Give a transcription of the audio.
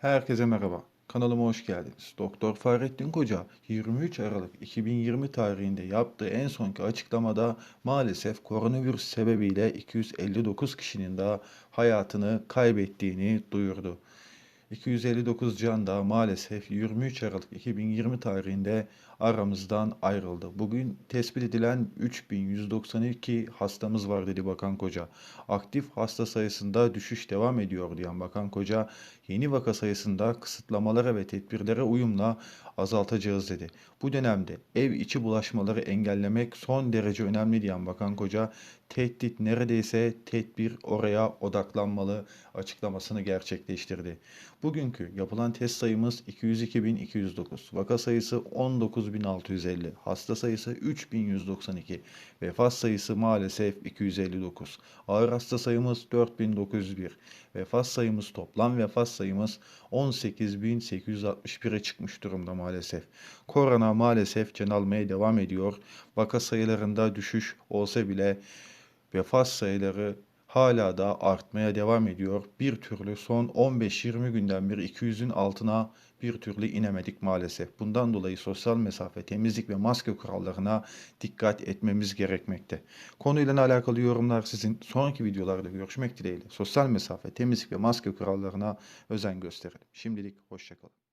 Herkese merhaba. Kanalıma hoş geldiniz. Doktor Fahrettin Koca 23 Aralık 2020 tarihinde yaptığı en sonki açıklamada maalesef koronavirüs sebebiyle 259 kişinin daha hayatını kaybettiğini duyurdu. 259 can da maalesef 23 Aralık 2020 tarihinde aramızdan ayrıldı. Bugün tespit edilen 3192 hastamız var dedi Bakan Koca. Aktif hasta sayısında düşüş devam ediyor diyen Bakan Koca, yeni vaka sayısında kısıtlamalara ve tedbirlere uyumla azaltacağız dedi. Bu dönemde ev içi bulaşmaları engellemek son derece önemli diyen Bakan Koca, tehdit neredeyse tedbir oraya odaklanmalı açıklamasını gerçekleştirdi. Bugünkü yapılan test sayımız 202.209, vaka sayısı 19.650, hasta sayısı 3.192, vefat sayısı maalesef 259, ağır hasta sayımız 4.901, vefat sayımız toplam vefat sayımız 18.861'e çıkmış durumda maalesef. Korona maalesef can almaya devam ediyor. Vaka sayılarında düşüş olsa bile vefat sayıları hala da artmaya devam ediyor. Bir türlü son 15-20 günden beri 200'ün altına bir türlü inemedik maalesef. Bundan dolayı sosyal mesafe, temizlik ve maske kurallarına dikkat etmemiz gerekmekte. Konuyla alakalı yorumlar sizin. Sonraki videolarda görüşmek dileğiyle. Sosyal mesafe, temizlik ve maske kurallarına özen gösterelim. Şimdilik hoşçakalın.